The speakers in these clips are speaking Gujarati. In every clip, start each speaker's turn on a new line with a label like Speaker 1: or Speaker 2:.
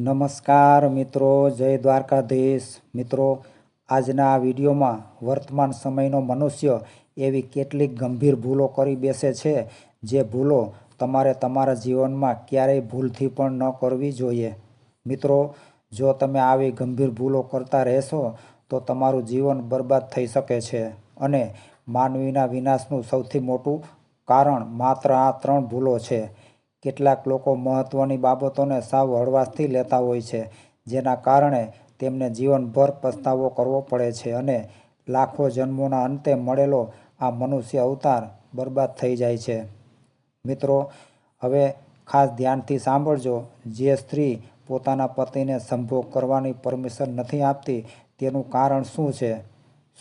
Speaker 1: નમસ્કાર મિત્રો, જય દ્વારકાધીશ. મિત્રો, આજના વિડીયોમાં વર્તમાન સમયનો મનુષ્ય એવી કેટલીક ગંભીર ભૂલો કરી બેસે છે, જે ભૂલો તમારે તમારા જીવનમાં ક્યારેય ભૂલથી પણ ન કરવી જોઈએ. મિત્રો, જો તમે આવી ગંભીર ભૂલો કરતા રહેશો, તો તમારું જીવન બરબાદ થઈ શકે છે અને માનવીના વિનાશનું સૌથી મોટું કારણ માત્ર આ ત્રણ ભૂલો છે. કેટલાક લોકો મહત્ત્વની બાબતોને સાવ હળવાશથી લેતા હોય છે, જેના કારણે તેમને જીવનભર પસ્તાવો કરવો પડે છે અને લાખો જન્મોના અંતે મળેલો આ મનુષ્ય અવતાર બરબાદ થઈ જાય છે. મિત્રો, હવે ખાસ ધ્યાનથી સાંભળજો, જે સ્ત્રી પોતાના પતિને સંભોગ કરવાની પરમિશન નથી આપતી, તેનું કારણ શું છે?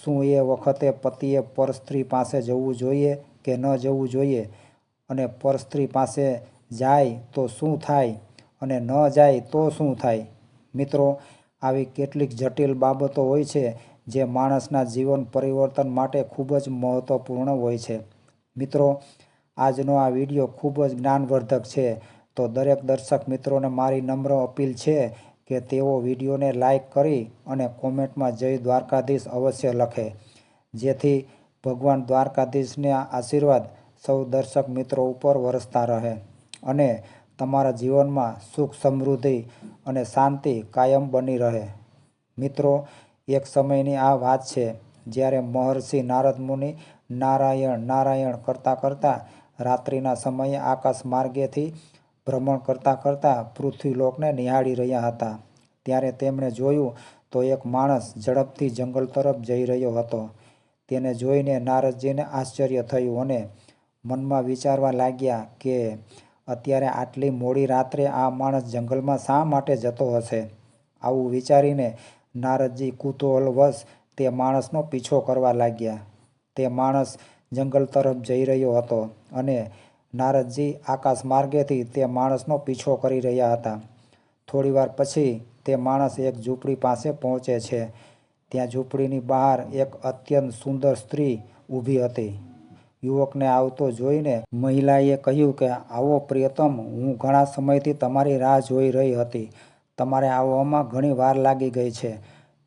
Speaker 1: શું એ વખતે પતિએ પર સ્ત્રી પાસે જવું જોઈએ કે ન જવું જોઈએ? અને પર સ્ત્રી પાસે જાય તો શું થાય અને ન જાય તો શું થાય? મિત્રો, આવી કેટલીક જટિલ બાબતો હોય છે જે માણસના જીવન પરિવર્તન માટે ખૂબ જ મહત્ત્વપૂર્ણ હોય છે. મિત્રો, આજનો આ વીડિયો ખૂબ જ જ્ઞાનવર્ધક છે. તો દરેક દર્શક મિત્રોને મારી નમ્ર અપીલ છે કે તેઓ વિડીયોને લાઈક કરી અને કોમેન્ટમાં જય દ્વારકાધીશ અવશ્ય લખે. જેથી ભગવાન દ્વારકાધીશના આશીર્વાદ સૌ દર્શક મિત્રો ઉપર વરસતા રહે. અને તમારા જીવનમાં સુખ, સમૃદ્ધિ અને શાંતિ કાયમ બની રહે. મિત્રો, એક સમયની આ વાત છે, જ્યારે મહર્ષિ નારદ મુનિ નારાયણ નારાયણ કરતાં કરતાં રાત્રિના સમયે આકાશ માર્ગેથી ભ્રમણ કરતાં કરતાં પૃથ્વીલોકને નિહાળી રહ્યા હતા. ત્યારે તેમણે જોયું તો એક માણસ ઝડપથી જંગલ તરફ જઈ રહ્યો હતો. તેને જોઈને નારદજીને આશ્ચર્ય થયું અને મનમાં વિચારવા લાગ્યા કે અત્યારે આટલી મોડી રાત્રે આ માણસ જંગલમાં શા માટે જતો હશે? આવું વિચારીને નારદજી કુતૂહલવશ તે માણસનો પીછો કરવા લાગ્યા. તે માણસ જંગલ તરફ જઈ રહ્યો હતો અને નારદજી આકાશ માર્ગેથી તે માણસનો પીછો કરી રહ્યા હતા. થોડીવાર પછી તે માણસ એક ઝૂંપડી પાસે પહોંચે છે. ત્યાં ઝૂંપડીની બહાર એક અત્યંત સુંદર સ્ત્રી ઊભી હતી. યુવકને આવતો જોઈને મહિલાએ કહ્યું કે, આવો પ્રિયતમ, હું ઘણા સમયથી તમારી રાહ જોઈ રહી હતી. તમારે આવવામાં ઘણી વાર લાગી ગઈ છે.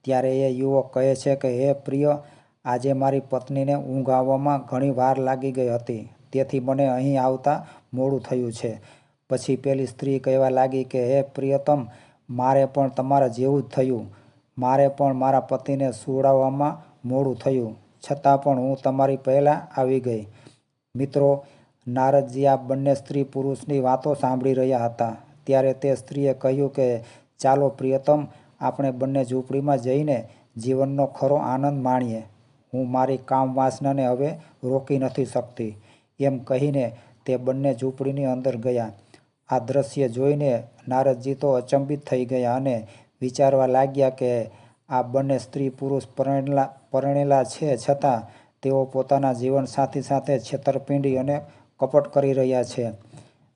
Speaker 1: ત્યારે એ યુવક કહે છે કે, હે પ્રિય, આજે મારી પત્નીને ઊંઘ આવવામાં ઘણી વાર લાગી ગઈ હતી. તેથી મને અહીં આવતા મોડું થયું છે. પછી પેલી સ્ત્રી કહેવા લાગી કે, હે પ્રિયતમ, મારે પણ તમારા જેવું જ થયું. મારે પણ મારા પતિને સુવડાવવામાં મોડું થયું. છતાં પણ હું તમારી પહેલાં આવી ગઈ. મિત્રો, નારદજી આ બંને સ્ત્રી પુરુષની વાતો સાંભળી રહ્યા હતા. ત્યારે તે સ્ત્રીએ કહ્યું કે, ચાલો પ્રિયતમ, આપણે બંને ઝૂંપડીમાં જઈને જીવનનો ખરો આનંદ માણીએ. હું મારી કામ વાસનાને હવે રોકી નથી શકતી. એમ કહીને તે બંને ઝૂંપડીની અંદર ગયા. આ દ્રશ્ય જોઈને નારદજી તો અચંબિત થઈ ગયા અને વિચારવા લાગ્યા કે આ બંને સ્ત્રી પુરુષ પરણેલા પરણેલા છે છતાં તેઓ પોતાના જીવનસાથી સાથે છેતરપિંડી અને કપટ કરી રહ્યા છે.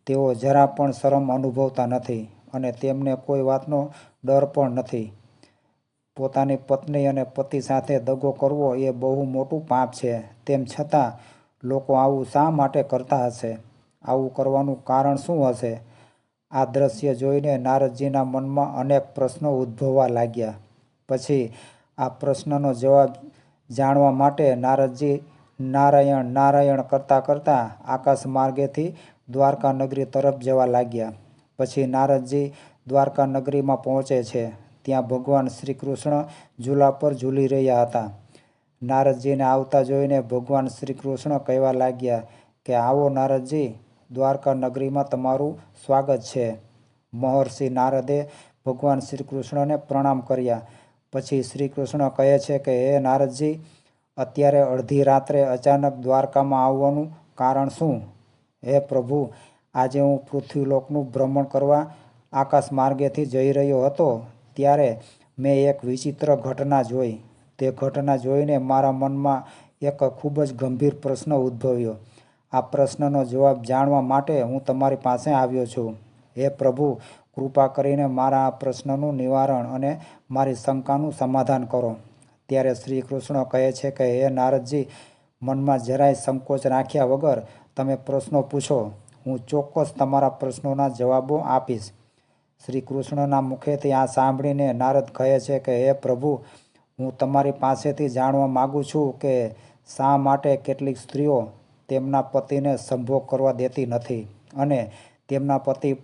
Speaker 1: તેઓ જરા પણ શરમ અનુભવતા નથી અને તેમને કોઈ વાતનો ડર પણ નથી. પોતાની પત્ની અને પતિ સાથે દગો કરવો એ બહુ મોટું પાપ છે. તેમ છતાં લોકો આવું શા માટે કરતા હશે? આવું કરવાનું કારણ શું હશે? આ દ્રશ્ય જોઈને નારદજીના મનમાં અનેક પ્રશ્નો ઉદ્ભવવા લાગ્યા. પછી આ પ્રશ્નનો જવાબ જાણવા માટે નારદજી નારાયણ નારાયણ કરતાં કરતાં આકાશ માર્ગેથી દ્વારકા નગરી તરફ જવા લાગ્યા. પછી નારદજી દ્વારકા નગરીમાં પહોંચે છે. ત્યાં ભગવાન શ્રી કૃષ્ણ ઝૂલા પર ઝૂલી રહ્યા હતા. નારદજીને આવતા જોઈને ભગવાન શ્રી કૃષ્ણ કહેવા લાગ્યા કે, આવો નારદજી, દ્વારકા નગરીમાં તમારું સ્વાગત છે. મહર્ષિ નારદે ભગવાન શ્રી કૃષ્ણને પ્રણામ કર્યા. પછી શ્રી કૃષ્ણ કહે છે કે, હે નારદજી, અત્યારે અડધી રાત્રે અચાનક દ્વારકામાં આવવાનું કારણ શું? હે પ્રભુ, આજે હું પૃથ્વીલોકનું ભ્રમણ કરવા આકાશ માર્ગેથી જઈ રહ્યો હતો, ત્યારે મેં એક વિચિત્ર ઘટના જોઈ. તે ઘટના જોઈને મારા મનમાં એક ખૂબ જ ગંભીર પ્રશ્ન ઉદ્ભવ્યો. આ પ્રશ્નનો જવાબ જાણવા માટે હું તમારી પાસે આવ્યો છું. હે પ્રભુ કૃપા કરીને મારા આ પ્રશ્નનું નિવારણ અને મારી શંકાનું સમાધાન કરો. ત્યારે શ્રી કૃષ્ણ કહે છે કે, હે નારદજી, મનમાં જરાય સંકોચ રાખ્યા વગર તમે પ્રશ્નો પૂછો. હું ચોક્કસ તમારા પ્રશ્નોના જવાબો આપીશ. શ્રી કૃષ્ણના મુખેથી આ સાંભળીને નારદ કહે છે કે, હે પ્રભુ, હું તમારી પાસેથી જાણવા માગું છું કે શા માટે કેટલીક સ્ત્રીઓ તેમના પતિને સંભોગ કરવા દેતી નથી અને તેમના પતિ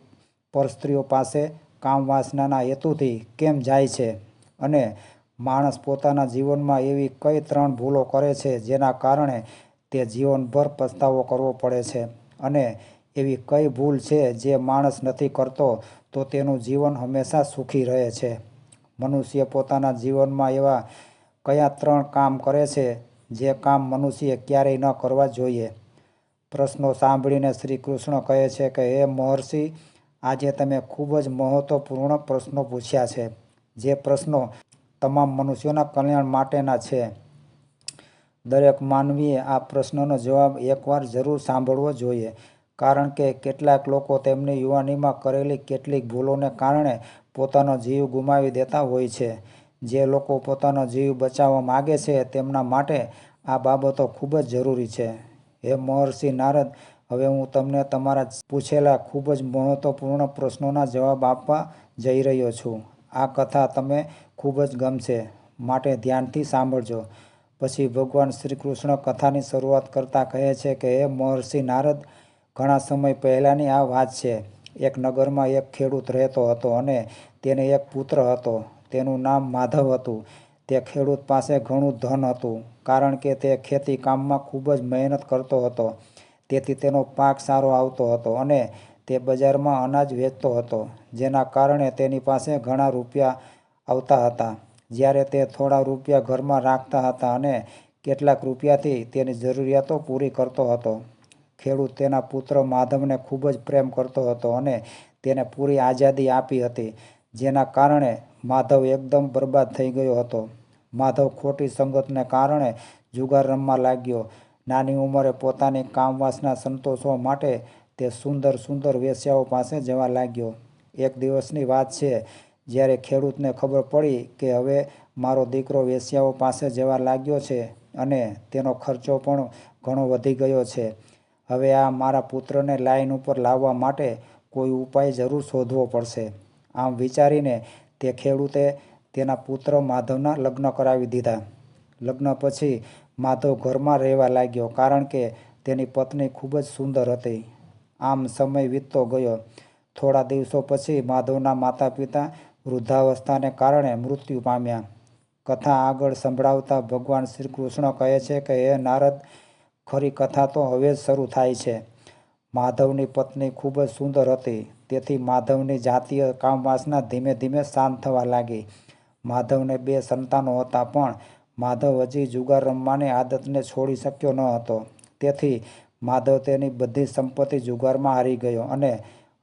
Speaker 1: પરસ્ત્રીઓ પાસે કામ વાસનાના હેતુથી કેમ જાય છે? અને માણસ પોતાના જીવનમાં એવી કઈ ત્રણ ભૂલો કરે છે જેના કારણે તે જીવનભર પસ્તાવો કરવો પડે છે? અને એવી કઈ ભૂલ છે જે માણસ નથી કરતો તો તેનું જીવન હંમેશા સુખી રહે છે? મનુષ્ય પોતાના જીવનમાં એવા કયા ત્રણ કામ કરે છે જે કામ મનુષ્ય ક્યારેય ન કરવા જોઈએ? પ્રશ્નો સાંભળીને શ્રી કૃષ્ણ કહે છે કે, હે મહર્ષિ આજે તમે ખૂબ જ મહત્વપૂર્ણ પ્રશ્નો પૂછ્યા છે. જે પ્રશ્નો તમામ મનુષ્યોના કલ્યાણ માટેના છે. દરેક માનવીએ આ પ્રશ્નનો જવાબ એકવાર જરૂર સાંભળવો જોઈએ, કારણ કે કેટલાક લોકો તેમની યુવાનીમાં કરેલી કેટલીક ભૂલોને કારણે પોતાનો જીવ ગુમાવી દેતા હોય છે. જે લોકો પોતાનો જીવ બચાવવા માગે છે તેમના માટે આ બાબતો ખૂબ જ જરૂરી છે. હે મહર્ષિ નારદ હવે હું તમને તમારા પૂછેલા ખૂબ જ મહત્વપૂર્ણ પ્રશ્નોના જવાબ આપવા જઈ રહ્યો છું. આ કથા તમે ખૂબ જ ગમશે. માટે ધ્યાનથી સાંભળજો. પછી ભગવાન શ્રી કૃષ્ણ કથાની શરૂઆત કરતાં કહે છે કે, હે મહર્ષિ નારદ, ઘણા સમય પહેલાંની આ વાત છે. એક નગરમાં એક ખેડૂત રહેતો હતો અને તેને એક પુત્ર હતો. તેનું નામ માધવ હતું. તે ખેડૂત પાસે ઘણું ધન હતું, કારણ કે તે ખેતી કામમાં ખૂબ જ મહેનત કરતો હતો. તેથી તેનો પાક સારો આવતો હતો અને તે બજારમાં અનાજ વેચતો હતો, જેના કારણે તેની પાસે ઘણા રૂપિયા આવતા હતા. જ્યારે તે થોડા રૂપિયા ઘરમાં રાખતા હતા અને કેટલાક રૂપિયાથી તેની જરૂરિયાતો પૂરી કરતો હતો. ખેડૂત તેના પુત્ર માધવને ખૂબ જ પ્રેમ કરતો હતો અને તેને પૂરી આઝાદી આપી હતી, જેના કારણે માધવ એકદમ બરબાદ થઈ ગયો હતો. માધવ ખોટી સંગતને કારણે જુગાર રમવા લાગ્યો નાની ઉંમરે પોતાની કામવાસના સંતોષવા માટે તે સુંદર સુંદર વેશ્યાઓ પાસે જવા લાગ્યો. એક દિવસની વાત છે, જ્યારે ખેડૂતને ખબર પડી કે હવે મારો દીકરો વેશ્યાઓ પાસે જવા લાગ્યો છે અને તેનો ખર્ચો પણ ઘણો વધી ગયો છે. હવે આ મારા પુત્રને લાઈન ઉપર લાવવા માટે કોઈ ઉપાય જરૂર શોધવો પડશે. આમ વિચારીને તે ખેડૂતે તેના પુત્ર માધવના લગ્ન કરાવી દીધા. લગ્ન પછી માધવ ઘરમાં રહેવા લાગ્યો કારણ કે તેની પત્ની ખૂબ જ સુંદર હતી. આમ સમય વીતતો ગયો. થોડા દિવસો પછી માધવના માતા પિતા વૃદ્ધાવસ્થાને કારણે મૃત્યુ પામ્યા. કથા આગળ સંભળાવતા ભગવાન શ્રી કૃષ્ણ કહે છે કે, હે નારદ, ખરી કથા તો હવે જ શરૂ થાય છે. માધવની પત્ની ખૂબ જ સુંદર હતી. તેથી માધવની જાતીય કામવાસના ધીમે ધીમે શાંત થવા લાગી. માધવને બે સંતાનો હતા પણ માધવ હજી જુગાર રમવાની આદતને છોડી શક્યો ન હતો. તેથી માધવ તેની બધી સંપત્તિ જુગારમાં હારી ગયો અને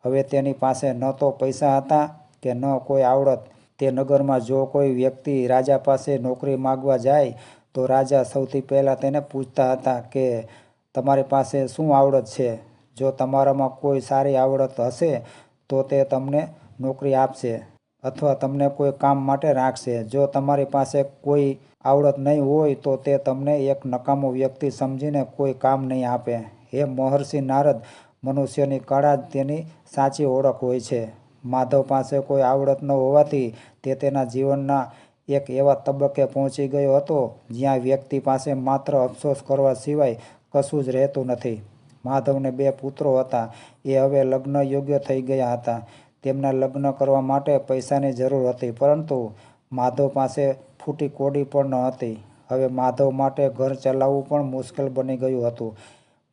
Speaker 1: હવે તેની પાસે ન તો પૈસા હતા કે ન કોઈ આવડત. તે નગરમાં જો કોઈ વ્યક્તિ રાજા પાસે નોકરી માગવા જાય, તો રાજા સૌથી પહેલાં તેને પૂછતા હતા કે, તમારી પાસે શું આવડત છે? જો તમારામાં કોઈ સારી આવડત હશે, તો તે તમને નોકરી આપશે અથવા તમને કોઈ કામ માટે રાખશે. જો તમારી પાસે કોઈ આવડત નહીં હોય તો તે તમને એક નકામો વ્યક્તિ સમજીને કોઈ કામ નહીં આપે. હે મહર્ષિ નારદ, મનુષ્યની કળા જ તેની સાચી ઓળખ હોય છે. માધવ પાસે કોઈ આવડત ન હોવાથી તે તેના જીવનના એક એવા તબક્કે પહોંચી ગયો હતો જ્યાં વ્યક્તિ પાસે માત્ર અફસોસ કરવા સિવાય કશું જ રહેતું નથી. માધવને બે પુત્રો હતા. એ હવે લગ્ન યોગ્ય થઈ ગયા હતા. તેમના લગ્ન કરવા માટે પૈસાની જરૂર હતી, પરંતુ માધવ પાસે ફૂટી કોડી પણ ન હતી. હવે માધવ માટે ઘર ચલાવવું પણ મુશ્કેલ બની ગયું હતું.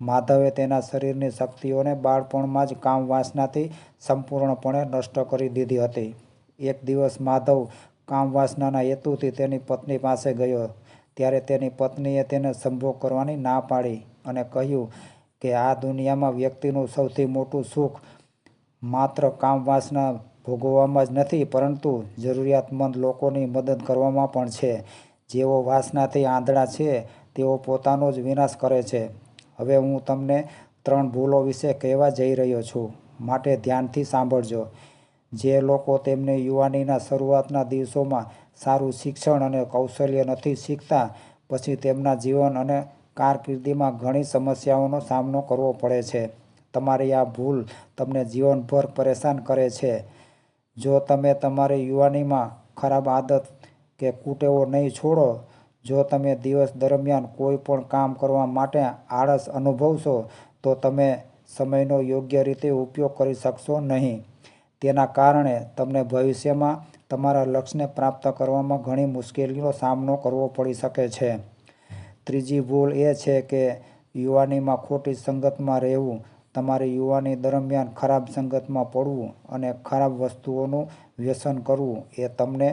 Speaker 1: માધવે તેના શરીરની શક્તિઓને બાળપણમાં જ કામ વાસનાથી સંપૂર્ણપણે નષ્ટ કરી દીધી હતી. એક દિવસ માધવ કામ વાસનાના હેતુથી તેની પત્ની પાસે ગયો. ત્યારે તેની પત્નીએ તેને સંભોગ કરવાની ના પાડી અને કહ્યું કે આ દુનિયામાં વ્યક્તિનું સૌથી મોટું સુખ માત્ર કામ વાસના ભોગવવામાં જ નથી, પરંતુ જરૂરિયાતમંદ લોકોની મદદ કરવામાં પણ છે. જેઓ વાસનાથી આંધળા છે, તેઓ પોતાનો જ વિનાશ કરે છે. હવે હું તમને ત્રણ ભૂલો વિશે કહેવા જઈ રહ્યો છું. માટે ધ્યાનથી સાંભળજો. જે લોકો તેમને યુવાનીના શરૂઆતના દિવસોમાં સારું શિક્ષણ અને કૌશલ્ય નથી શીખતા, પછી તેમના જીવન અને કારકિર્દીમાં ઘણી સમસ્યાઓનો સામનો કરવો પડે છે. તમારી આ ભૂલ તમને જીવનભર પરેશાન કરે છે. જો તમે તમારી યુવાનીમાં ખરાબ આદત કે કુટેવો નહીં છોડો, જો તમે દિવસ દરમિયાન કોઈ પણ કામ કરવા માટે આળસ અનુભવશો, તો તમે સમયનો યોગ્ય રીતે ઉપયોગ કરી શકશો નહીં. તેના કારણે તમને ભવિષ્યમાં તમારા લક્ષ્યને પ્રાપ્ત કરવામાં ઘણી મુશ્કેલીનો સામનો કરવો પડી શકે છે. ત્રીજી ભૂલ એ છે કે યુવાનીમાં ખોટી સંગતમાં રહેવું તમારી યુવાની દરમિયાન ખરાબ સંગતમાં પડવું અને ખરાબ વસ્તુઓનું વ્યસન કરવું એ તમને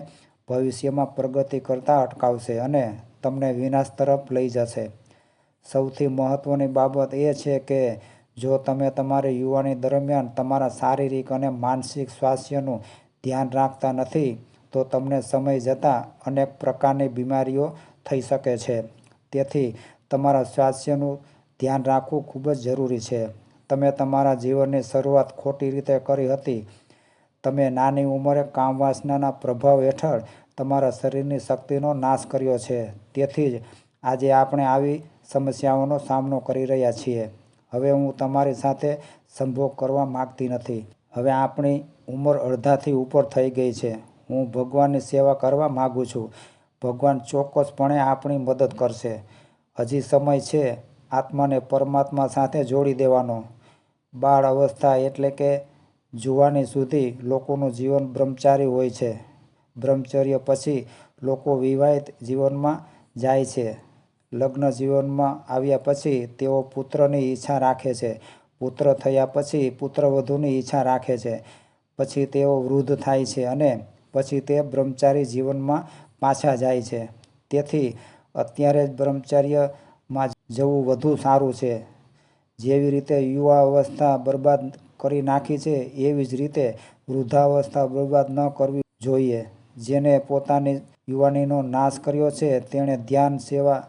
Speaker 1: ભવિષ્યમાં પ્રગતિ કરતાં અટકાવશે અને તમને વિનાશ તરફ લઈ જશે. સૌથી મહત્ત્વની બાબત એ છે કે જો તમે તમારી યુવાની દરમિયાન તમારા શારીરિક અને માનસિક સ્વાસ્થ્યનું ધ્યાન રાખતા નથી, તો તમને સમય જતાં અનેક પ્રકારની બીમારીઓ થઈ શકે છે. તેથી તમારા સ્વાસ્થ્યનું ધ્યાન રાખવું ખૂબ જ જરૂરી છે. તમે તમારા જીવનની શરૂઆત ખોટી રીતે કરી હતી. તમે નાની ઉંમરે કામવાસનાના પ્રભાવ હેઠળ તમારા શરીરની શક્તિનો નાશ કર્યો છે. તેથી જ આજે આપણે આવી સમસ્યાઓનો સામનો કરી રહ્યા છીએ. હવે હું તમારી સાથે સંભોગ કરવા માગતી નથી. હવે આપણી ઉંમર અડધાથી ઉપર થઈ ગઈ છે. હું ભગવાનની સેવા કરવા માગું છું. ભગવાન ચોક્કસપણે આપણી મદદ કરશે. હજી સમય છે. આત્માને પરમાત્મા સાથે જોડી દેવાનો. બાળ અવસ્થા એટલે કે જુવાની સુધી લોકોનું જીવન બ્રહ્મચારી હોય છે. બ્રહ્મચર્ય પછી લોકો વિવાહિત જીવનમાં જાય છે. લગ્ન જીવનમાં આવ્યા પછી તેઓ પુત્રની ઈચ્છા રાખે છે. પુત્ર થયા પછી પુત્રવધુની ઈચ્છા રાખે છે. પછી તેઓ વૃદ્ધ થાય છે અને પછી તે બ્રહ્મચારી જીવનમાં પાછા જાય છે. તેથી અત્યારે જ બ્રહ્મચર્યમાં જવું વધુ સારું છે. જેવી રીતે યુવા અવસ્થા બરબાદ કરી નાખી છે, એવી જ રીતે વૃદ્ધાવસ્થા બરબાદ ન કરવી જોઈએ. જેને પોતાની યુવાનીનો નાશ કર્યો છે, તેણે ધ્યાન સેવા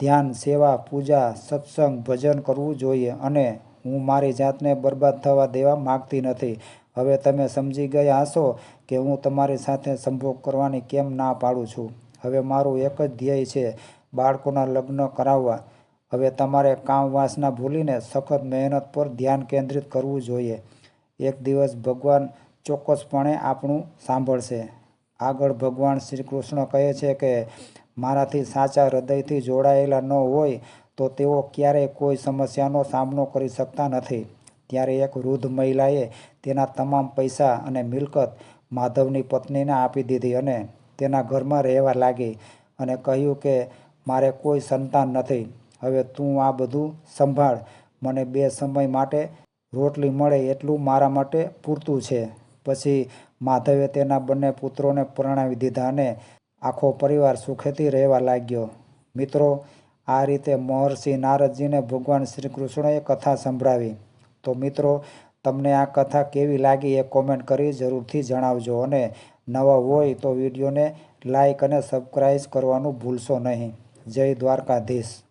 Speaker 1: ધ્યાન સેવા, પૂજા, સત્સંગ, ભજન કરવું જોઈએ અને હું મારી જાતને બરબાદ થવા દેવા માગતી નથી. હવે તમે સમજી ગયા હશો કે હું તમારી સાથે સંભોગ કરવાની કેમ ના પાડું છું. હવે મારું એક જ ધ્યેય છે, બાળકોના લગ્ન કરાવવા. હવે તમારે કામ વાસના ભૂલીને સખત મહેનત પર ધ્યાન કેન્દ્રિત કરવું જોઈએ. એક દિવસ ભગવાન ચોક્કસપણે આપણું સાંભળશે. આગળ ભગવાન શ્રી કૃષ્ણ કહે છે કે, મારાથી સાચા હૃદયથી જોડાયેલા ન હોય તો તેઓ ક્યારેય કોઈ સમસ્યાનો સામનો કરી શકતા નથી. ત્યારે એક વૃદ્ધ મહિલાએ તેના તમામ પૈસા અને મિલકત માધવની પત્નીને આપી દીધી અને તેના ઘરમાં રહેવા લાગી અને કહ્યું કે, મારે કોઈ સંતાન નથી. હવે તું આ બધું સંભાળ. મને બે સમય માટે રોટલી મળે એટલું મારા માટે પૂરતું છે. પછી માધવે તેના બંને પુત્રોને પરણાવી દીધા અને આખો પરિવાર સુખેથી રહેવા લાગ્યો. મિત્રો, આ રીતે મહર્ષિ નારદજીને ભગવાન શ્રી કૃષ્ણએ કથા સંભળાવી. તો મિત્રો, તમને આ કથા કેવી લાગી એ કોમેન્ટ કરી જરૂરથી જણાવજો અને નવા હોય તો વિડીયોને લાઈક અને સબસ્ક્રાઈબ કરવાનું ભૂલશો નહીં. જય દ્વારકાધીશ.